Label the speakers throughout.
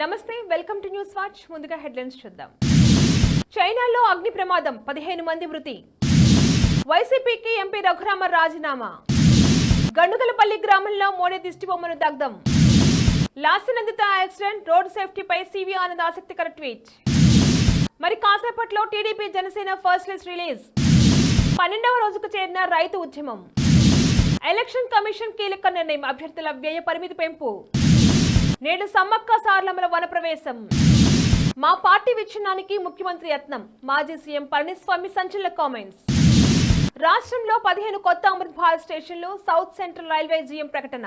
Speaker 1: నమస్తే welcome to news watch. ముందుగా headlines చూద్దాం. చైనాలో అగ్ని ప్రమాదం పదిహేను మంది మృతి. వైసీపీకి ఎంపీ రఘురామ రాజీనామా. గండుగలపల్లి గ్రామంలో మోడీ దిష్టిబొమ్మను దగ్ధం. లాసినందిత యాక్సిడెంట్ రోడ్ సేఫ్టీపై సివి ఆనంద్ ఆసక్తికర ట్వీట్. మరి కాసేపట్లో TDP Janasena first list release. పన్నెండవ రోజుకు చేరిన రైతు ఉద్యమం. ఎలక్షన్ కమిషన్ కీలక నిర్ణయం అభ్యర్థుల వ్యయ పరిమితి పెంపు. నేడు సమ్మక్క సార్లమ్మల వనప్రవేశం మా పార్టీ విచ్ఛిన్నానికి ముఖ్యమంత్రి యత్నం. మాజీ సీఎం పళనిస్వామి సంచలన కామెంట్స్. రాష్ట్రంలో పదిహేను కొత్త అమృత్ భారత్ స్టేషన్లు సౌత్ సెంట్రల్ రైల్వే జీఎం ప్రకటన.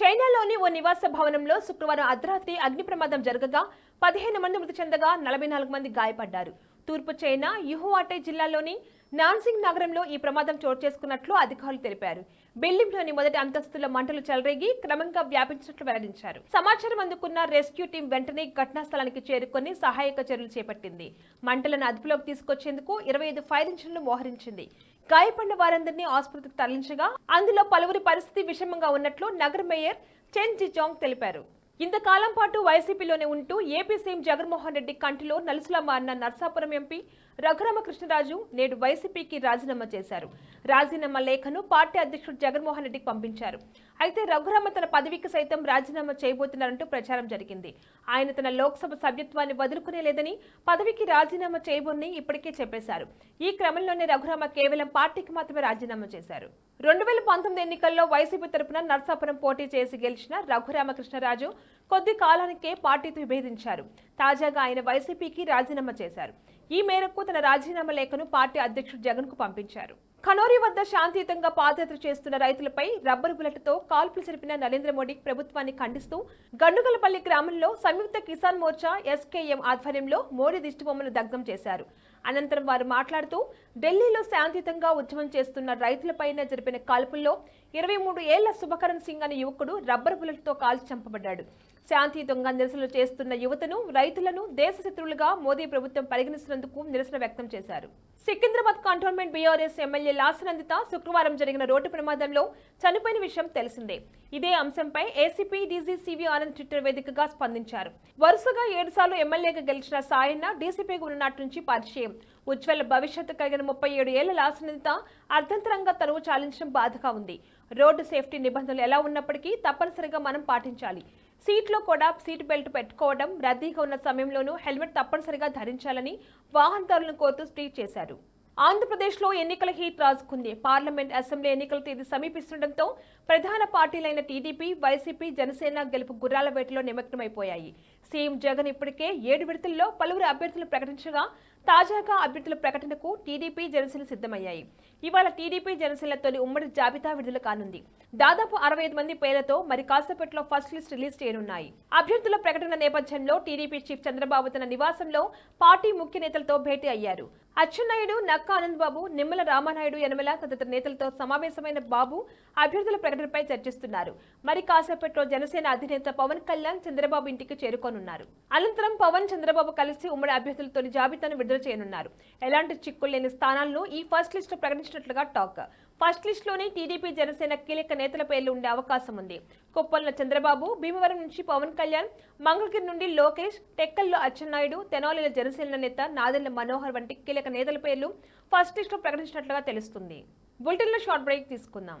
Speaker 1: చైనాలోని ఓ నివాస భవనంలో శుక్రవారం అర్ధరాత్రి అగ్ని ప్రమాదం జరగగా పదిహేను మంది మృతి చెందగా నలభై నాలుగు మంది గాయపడ్డారు. తూర్పు చైనా యుహువాటే జిల్లాలోని నాన్సింగ్ నగరంలో ఈ ప్రమాదం చోటు చేసుకున్నట్లు అధికారులు తెలిపారు. బిల్డింగ్లోని మొదటి అంతస్తుల మంటలు చెలరేగి క్రమంగా వ్యాపించినట్లు వెల్లడించారు. సమాచారం అందుకున్న రెస్క్యూ టీం వెంటనే ఘటనా స్థలానికి చేరుకొని సహాయక చర్యలు చేపట్టింది. మంటలను అదుపులోకి తీసుకొచ్చేందుకు ఇరవై ఐదు ఫైర్ ఇంజిన్లు మోహరించింది. గాయపడిన వారందరినీ ఆసుపత్రికి తరలించగా అందులో పలువురి పరిస్థితి విషమంగా ఉన్నట్లు నగర మేయర్ చెన్ జిజాంగ్ తెలిపారు. ఇంతకాలం పాటు వైసీపీలోనే ఉంటూ ఏపీ సీఎం జగన్మోహన్ రెడ్డి కంటిలో నలుసులా మారిన నర్సాపురం ఎంపీ రఘురామకృష్ణరాజు నేడు వైసీపీకి రాజీనామా చేశారు. రాజీనామా లేఖను పార్టీ అధ్యక్షుడు జగన్మోహన్ రెడ్డికి పంపించారు. అయితే రఘురామ తన పదవికి సైతం రాజీనామా చేయబోతున్నారంటూ ప్రచారం జరిగింది. ఆయన తన లోక్సభ సభ్యత్వాన్ని వదులుకునే లేదని పదవికి రాజీనామా చేయబోని ఇప్పటికే చెప్పేశారు. ఈ క్రమంలోనే రఘురామ కేవలం పార్టీకి మాత్రమే రాజీనామా చేశారు. రెండు వేల పంతొమ్మిది ఎన్నికల్లో వైసీపీ తరపున నర్సాపురం పోటీ చేసి గెలిచిన రఘురామకృష్ణరాజు కొద్ది కాలానికే పార్టీతో విభేదించారు. తాజాగా ఆయన వైసీపీకి రాజీనామా చేశారు. ఈ మేరకు తన రాజీనామా లేఖను పార్టీ అధ్యక్షుడు జగన్కు పంపించారు. ఖనోరి వద్ద శాంతియుతంగా పాదయాత్ర చేస్తున్న రైతులపై రబ్బరు బుల్లెట్తో కాల్పులు జరిపిన నరేంద్ర మోడీ ప్రభుత్వాన్ని ఖండిస్తూ గండుగలపల్లి గ్రామంలో సంయుక్త కిసాన్ మోర్చా ఎస్కేఎం ఆధ్వర్యంలో మోడీ దిష్టిబొమ్మను దగ్ధం చేశారు. అనంతరం వారు మాట్లాడుతూ ఢిల్లీలో శాంతియుతంగా ఉద్యమం చేస్తున్న రైతులపైన జరిపిన కాల్పుల్లో ఇరవై మూడు ఏళ్ళ శుభకరణ్ సింగ్ అనే యువకుడు రబ్బర్ బుల్లెట్తో కాల్చి చంపబడ్డాడు. శాంతియుతంగా నిరసనలు చేస్తున్న యువతను రైతులను దేశ శత్రువులుగా మోదీ ప్రభుత్వం పరిగణిస్తున్నందుకు నిరసన వ్యక్తం చేశారు. Secunderabad cantonment BRS MLA Lasya Nanditha శుక్రవారం జరిగిన రోడ్డు ప్రమాదంలో చనిపోయిన విషయం తెలిసిందే. ఇదే అంశంపై ACP DG CV Anand Twitter వేదికగా స్పందించారు. వరుసగా ఏడుసార్లు ఎమ్మెల్యేగా గెలిచిన సాయన్న డీసీపీగా ఉన్ననాటి నుంచి పరిచయం. ఉజ్వల భవిష్యత్తు కలిగిన ముప్పై ఏడు ఏళ్ళ లాసనందిత అర్ధంతరంగా తరువు చాలించడం బాధగా ఉంది. రోడ్డు సేఫ్టీ నిబంధనలు ఎలా ఉన్నప్పటికీ తప్పనిసరిగా మనం పాటించాలి. సీట్లో కూడా సీట్ బెల్ట్ పెట్టుకోవడం రద్దీగా ఉన్న సమయంలోనూ హెల్మెట్ తప్పనిసరిగా ధరించాలని వాహనదారులను కోరుతూ ట్వీట్ చేశారు. ఆంధ్రప్రదేశ్లో ఎన్నికల హీట్ రాజుకుంది. పార్లమెంట్ అసెంబ్లీ ఎన్నికల తేదీ సమీపిస్తుండటంతో ప్రధాన పార్టీలైన టీడీపీ వైసీపీ జనసేన గెలుపు గుర్రాల వేటలో నిమగ్నమైపోయాయి. సీఎం జగన్ ఇప్పటికే ఏడు విడతల్లో పలువురు అభ్యర్థులు ప్రకటించగా తాజాగా అభ్యర్థుల ప్రకటనకు టీడీపీ జనసేన సిద్ధమయ్యాయి. ఇవాళ టీడీపీ జనసేన తొలి ఉమ్మడి జాబితా విడుదల కానుంది. దాదాపు అరవై ఐదు మంది పేర్లతో మరి కాసేపట్లో ఫస్ట్ లిస్ట్ రిలీజ్ చేయనున్నాయి. అభ్యర్థుల ప్రకటన నేపథ్యంలో టీడీపీ చీఫ్ చంద్రబాబు తన నివాసంలో పార్టీ ముఖ్య నేతలతో భేటీ అయ్యారు. అచ్చెన్నాయుడు నక్క ఆనంద్ బాబు నిమ్మల రామానాయుడు యనమల తదితర నేతలతో సమావేశమైన బాబు అభ్యర్థుల ప్రకటనపై చర్చిస్తున్నారు. మరి కాసేపట్లో జనసేన అధినేత పవన్ కళ్యాణ్ చంద్రబాబు ఇంటికి చేరుకోనున్నారు. అనంతరం పవన్ చంద్రబాబు కలిసి ఉమ్మడి అభ్యర్థులతో జాబితాను విడుదల చేయనున్నారు. ఎలాంటి చిక్కులు లేని స్థానాలను ఈ ఫస్ట్ లిస్ట్ ప్రకటించినట్లుగా టాక్. ఫస్ట్ లిస్టులోనే టీడీపీ జనసేన కీలక నేతల పేర్లు ఉండే అవకాశం ఉంది. కుప్పంలో చంద్రబాబు భీమవరం నుంచి పవన్ కళ్యాణ్ మంగళగిరి నుండి లోకేష్ టెక్కల్లో అచ్చెన్నాయుడు తెనాలిల జనసేన నేత నాదెళ్ళ మనోహర్ వంటి కీలక నేతల పేర్లు ఫస్ట్ లిస్టులో ప్రకటించినట్లుగా తెలుస్తుంది. బులెటిన్లో షార్ట్ బ్రేక్ తీసుకుందాం.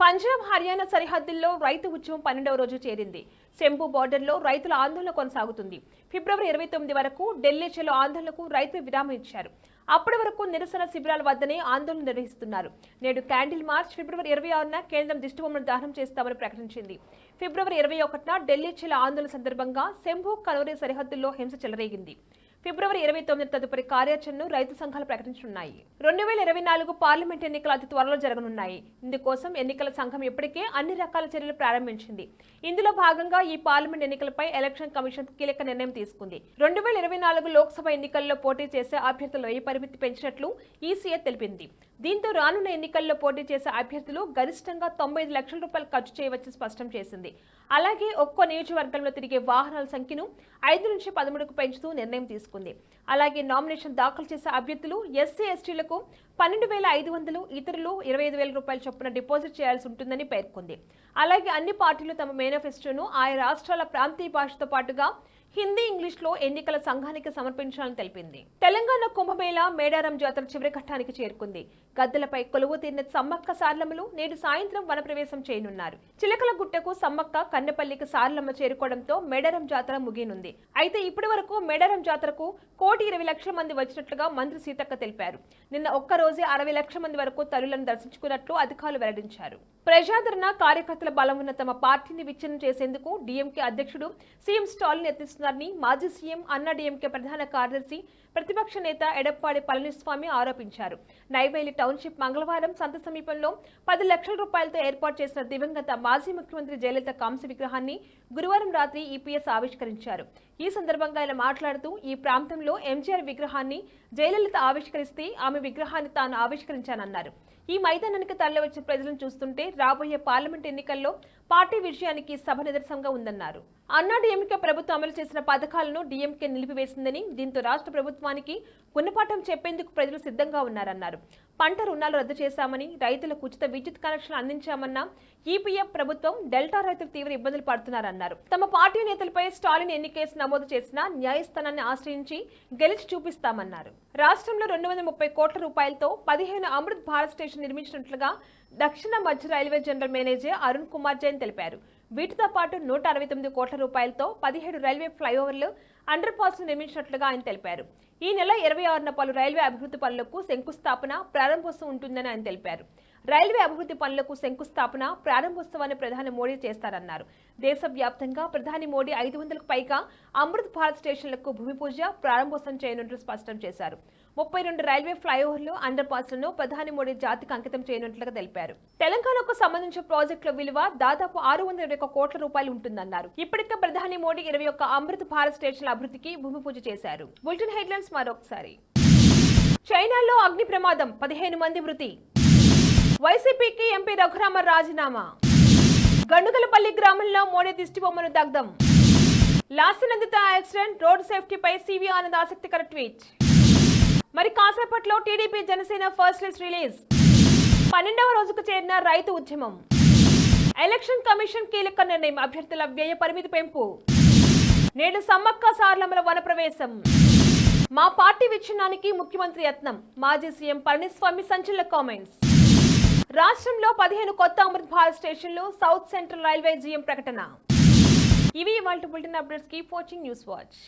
Speaker 1: పంజాబ్ హర్యానా సరిహద్దుల్లో రైతు ఉద్యమం పన్నెండవ రోజు చేరింది. శంభు బార్డర్లో రైతుల ఆందోళన కొనసాగుతుంది. ఫిబ్రవరి ఇరవై తొమ్మిది వరకు ఢిల్లీ చెలో ఆందోళనకు రైతులు విరామం ఇచ్చారు. అప్పటి వరకు నిరసన శిబిరాల వద్దనే ఆందోళన నిర్వహిస్తున్నారు. నేడు క్యాండిల్ మార్చ్ ఫిబ్రవరి ఇరవై ఆరున కేంద్రం దిష్టిబొమ్మను దహనం చేస్తామని ప్రకటించింది. ఫిబ్రవరి ఇరవై ఒకటిన ఢిల్లీ చెల ఆందోళన సందర్భంగా శంభు కనోరి సరిహద్దుల్లో హింస చెలరేగింది. ఫిబ్రవరి ఇరవై తొమ్మిది తదుపరి కార్యాచరణను రైతు సంఘాలు ప్రకటించనున్నాయి. రెండు వేల ఇరవై నాలుగు పార్లమెంట్ ఎన్నికలు అతి త్వరలో జరగనున్నాయి. ఇందుకోసం ఎన్నికల సంఘం ఇప్పటికే అన్ని రకాల చర్యలు ప్రారంభించింది. ఇందులో భాగంగా ఈ పార్లమెంట్ ఎన్నికలపై ఎలక్షన్ కమిషన్ కీలక నిర్ణయం తీసుకుంది. రెండు వేల ఇరవై నాలుగు లోక్సభ ఎన్నికల్లో పోటీ చేసే అభ్యర్థుల వ్యయ పరిమితి పెంచినట్లు ఈసీఏ తెలిపింది. దీంతో రానున్న ఎన్నికల్లో పోటీ చేసే అభ్యర్థులు గరిష్టంగా తొంభై ఐదు లక్షల రూపాయలు ఖర్చు చేయవచ్చని స్పష్టం చేసింది. అలాగే ఒక్కో నియోజకవర్గంలో తిరిగే వాహనాల సంఖ్యను ఐదు నుంచి పదమూడుకు పెంచుతూ నిర్ణయం తీసుకుంది. అలాగే నామినేషన్ దాఖలు చేసే అభ్యర్థులు ఎస్సీ ఎస్టీలకు పన్నెండు వేల ఐదు వందలు ఇతరులు ఇరవై ఐదు వేల రూపాయల చొప్పున డిపాజిట్ చేయాల్సి ఉంటుందని పేర్కొంది. అలాగే అన్ని పార్టీలు తమ మేనిఫెస్టోను ఆయా రాష్ట్రాల ప్రాంతీయ భాషతో పాటుగా హిందీ ఇంగ్లీష్లో ఎన్నికల సంఘానికి సమర్పించాలని తెలిపింది. తెలంగాణ కుంభమేళ మేడారం జాతర చివరి ఘట్టానికి చేరుకుంది. గద్దెలపై కొలువు తీరిన సమ్మక్క సార్లమ్మలు నేడు సాయంత్రం వనప్రవేశం చేయనున్నారు. చిలకల గుట్టకు సమ్మక్క కన్నెపల్లికి సార్లమ్మ చేరుకోవడంతో మేడారం జాతర ముగియనుంది. అయితే ఇప్పటి వరకు మేడారం జాతరకు కోటి ఇరవై లక్షల మంది వచ్చినట్లుగా మంత్రి సీతక్క తెలిపారు. నిన్న ఒక్క రోజే అరవై లక్షల మంది వరకు తల్లులను దర్శించుకున్నట్లు అధికారులు వెల్లడించారు. ప్రజాదరణ కార్యకర్తల బలం ఉన్న తమ పార్టీని విచ్ఛిన్నం చేసేందుకు డీఎంకే అధ్యక్షుడు సీఎం స్టాలిన్ చేస్తున్నారని మాజీ సీఎం అన్నాడీఎంకే ప్రధాన కార్యదర్శి ప్రతిపక్ష నేత ఎడప్పాడి పళనిస్వామి ఆరోపించారు. నైవేలి టౌన్షిప్ మంగళవారం సంత సమీపంలో పది లక్షల రూపాయలతో ఏర్పాటు చేసిన దివంగత మాజీ ముఖ్యమంత్రి జయలలిత కాంస్య విగ్రహాన్ని గురువారం రాత్రి ఈపీఎస్ ఆవిష్కరించారు. ఈ సందర్భంగా ఆయన మాట్లాడుతూ ఈ ప్రాంతంలో ఎంజీఆర్ విగ్రహాన్ని జయలలిత ఆవిష్కరిస్తే ఆమె విగ్రహాన్ని తాను ఆవిష్కరించానన్నారు. ఈ మైదానానికి తరలివచ్చిన ప్రజలను చూస్తుంటే రాబోయే పార్లమెంట్ ఎన్నికల్లో పార్టీ విజయానికి సభ నిదర్శనంగా ఉందన్నారు. అన్నా డీఎంకే ప్రభుత్వం అమలు చేసిన పథకాలను డీఎంకే నిలిపివేసిందని దీంతో రాష్ట్ర ప్రభుత్వానికి గుణపాఠం చెప్పేందుకు ప్రజలు సిద్ధంగా ఉన్నారన్నారు. పంట రుణాలు రద్దు చేశామని రైతులకు ఉచిత విద్యుత్ కనెక్షన్ అందించామన్న ఈపీఎఫ్ ప్రభుత్వం డెల్టా రైతులు తీవ్ర ఇబ్బందులు పడుతున్నారన్నారు. తమ పార్టీ నేతలపై స్టాలిన్ ఎన్ని కేసు నమోదు చేసినా న్యాయస్థానాన్ని ఆశ్రయించి గెలిచి చూపిస్తామన్నారు. రాష్ట్రంలో రెండు వందల ముప్పై కోట్ల రూపాయలతో పదిహేను అమృత్ భారత్ స్టేషన్ నిర్మించినట్లుగా దక్షిణ మధ్య railway general manager Arun Kumar Jain తెలిపారు. వీటితో పాటు నూట అరవై తొమ్మిది కోట్ల రూపాయలతో పదిహేడు రైల్వే ఫ్లైఓవర్లు అండర్ పాస్ నిర్మించినట్లుగా ఆయన తెలిపారు. ఈ నెల ఇరవై ఆరున పలు రైల్వే అభివృద్ధి పనులకు శంకుస్థాపన ప్రారంభోత్సవం ఉంటుందని ఆయన తెలిపారు. రైల్వే అభివృద్ధి పనులకు శంకుస్థాపన ప్రారంభోత్సవాన్ని ప్రధాని మోడీ చేస్తారన్నారు. దేశవ్యాప్తంగా ప్రధాని మోడీ ఐదు వందలకు పైగా అమృత్ భారత్ స్టేషన్లకు భూమి పూజ ప్రారంభోత్సవం చేయనున్నట్లు స్పష్టం చేశారు. ముప్పై రెండు రైల్వే ఫ్లైఓవర్లు అండర్ పాస్లను ప్రధాని మోడీ జాతికి అంకితం చేయనున్నట్లుగా తెలిపారు. తెలంగాణకు సంబంధించిన ప్రాజెక్టుల విలువ దాదాపు ఆరు వందల ఇరవై ఒక కోట్ల రూపాయలు ఉంటుందన్నారు. ఇప్పటికే ప్రధాని మోడీ ఇరవై ఒక్క అమృత్ భారత్ స్టేషన్ల అభివృద్ధికి భూమి పూజ చేశారు. బులెటిన్ హెడ్లైన్స్ మరొకసారి. చైనాలో అగ్ని ప్రమాదం పదిహేను మంది మృతి. వైసీపీకి ఎంపీ రఘురామ రాజీనామా? గండుగలపల్లి గ్రామంలో మోడీ దిష్టిబొమ్మను దగ్ధం. లాసినందిత యాక్సిడెంట్ రోడ్ సేఫ్టీపై సివి ఆనంద్ ఆసక్తికర ట్వీట్. మరి కాసేపట్లో TDP Janasena first list release. పన్నెండవ రోజుకు చేరిన రైతు ఉద్యమం. ఎలక్షన్ కమిషన్ కీలక నిర్ణయం అభ్యర్థుల వ్యయ పరిమితి పెంపు. నేడు సమ్మక్క సార్లమల వనప్రవేశం. మా పార్టీ విచ్ఛిన్నానికి ముఖ్యమంత్రి యత్నం. మాజీ సీఎం పళనిస్వామి సంచలన కామెంట్స్. రాష్ట్రంలో పదిహేను కొత్త అమృత్ భారత్ స్టేషన్లు సౌత్ సెంట్రల్ రైల్వే జీఎం ప్రకటన. ఇవి వాళ్ళ bulletin updates keep watching news watch.